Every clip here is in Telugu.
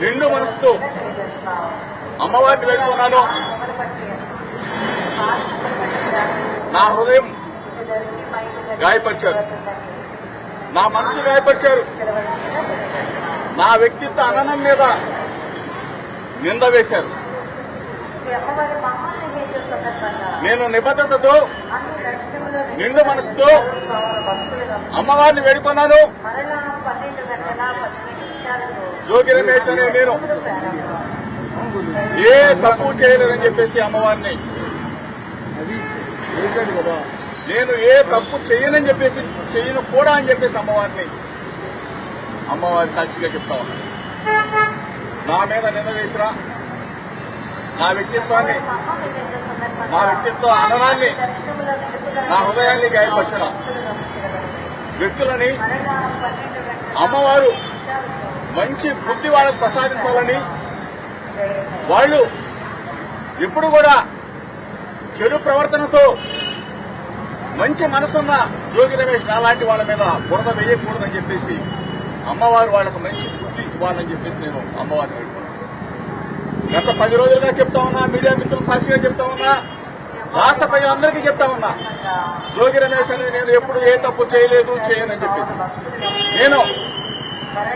నిండు మనసుతో అమ్మవారిని వేడుకున్నాను. నా హృదయం గాయపరిచారు. నా మనసు గాయపరిచారు. నా వ్యక్తిత్వ అననం మీద నింద వేశారు. నేను నిబద్ధతతో నిండు మనసుతో అమ్మవారిని వేడుకున్నాను. జోగి రమేష్ అనే నేను. ఏ తప్పు చేయలేదని చెప్పేసి అమ్మవారిని. నేను ఏ తప్పు చేయనని చెప్పేసి చేయను కూడా అని చెప్పేసి అమ్మవారిని. అమ్మవారి సాక్షిగా చెప్తా ఉన్నా. నా మీద నింద వేసిన నా వ్యక్తిత్వాన్ని నా వ్యక్తిత్వ అననాన్ని నా హృదయాన్ని గాయపరిచిన వ్యక్తులని అమ్మవారు మంచి బుద్ధి వాళ్ళకు ప్రసాదించాలని వాళ్ళు ఎప్పుడు కూడా చెడు ప్రవర్తనతో మంచి మనసున్న జోగి రమేష్ నాలాంటి వాళ్ళ మీద బురద వేయకూడదని చెప్పేసి అమ్మవారు వాళ్ళకు మంచి బుద్ధి ఇవ్వాలని చెప్పేసి నేను అమ్మవారిని వేడుకున్నాను గత పది రోజులుగా చెప్తా ఉన్నా మీడియా మిత్రులు సాక్షిగా చెప్తా ఉన్నా రాష్ట్ర ప్రజలందరికీ చెప్తా ఉన్నా జోగి రమేష్ అనేది నేను ఎప్పుడు ఏ తప్పు చేయలేదు చేయనని చెప్పేసి. నేను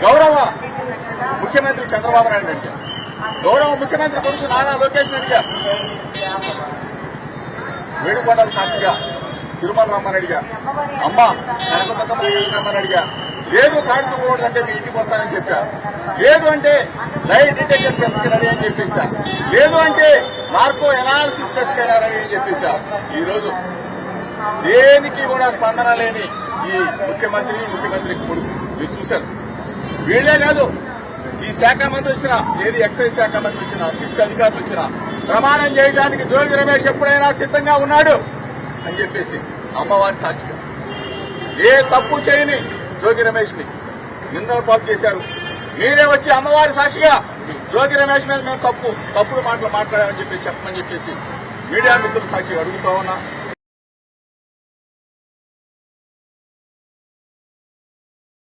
గౌరవ ముఖ్యమంత్రి చంద్రబాబు నాయుడు అడిగా గౌరవ ముఖ్యమంత్రి కొడుకు నానా లోకేష్ అడిగా వేడుకొండల సాక్షిగా తిరుమల రమ్మని అడిగా అమ్మ కనకదుర్గమ్మ రమ్మని అడిగా లేదు కాడుతూ అంటే మీ ఇంటికి వస్తానని చెప్పా. లేదు అంటే లైట్ డిటెక్షన్ టెస్ట్ రెడీ అని చెప్పేసా లేదు అంటే మార్కో ఎనాలిసిస్ టెస్ట్ రెడీ అని చెప్పేసా ఈ రోజు దేనికి కూడా స్పందన లేని ఈ ముఖ్యమంత్రి ముఖ్యమంత్రి కొడుకు. మీరు చూశారు. వీళ్ళే కాదు ఈ శాఖ మంత్రి వచ్చిన ఏది ఎక్సైజ్ శాఖ మంత్రి వచ్చిన సిట్ అధికారులు వచ్చిన ప్రమాణం చేయడానికి జోగి రమేష్ ఎప్పుడైనా సిద్ధంగా ఉన్నాడు అని చెప్పేసి అమ్మవారి సాక్షిగా. ఏ తప్పు చేయని జోగి రమేష్ని నిందలు పాటు చేశారు. మీరే వచ్చి అమ్మవారి సాక్షిగా జోగి రమేష్ మీద మేము తప్పు తప్పుడు మాటలు మాట్లాడామని చెప్పి చెప్పమని చెప్పేసి మీడియా మిత్రులు సాక్షిగా అడుగుతా ఉన్నా.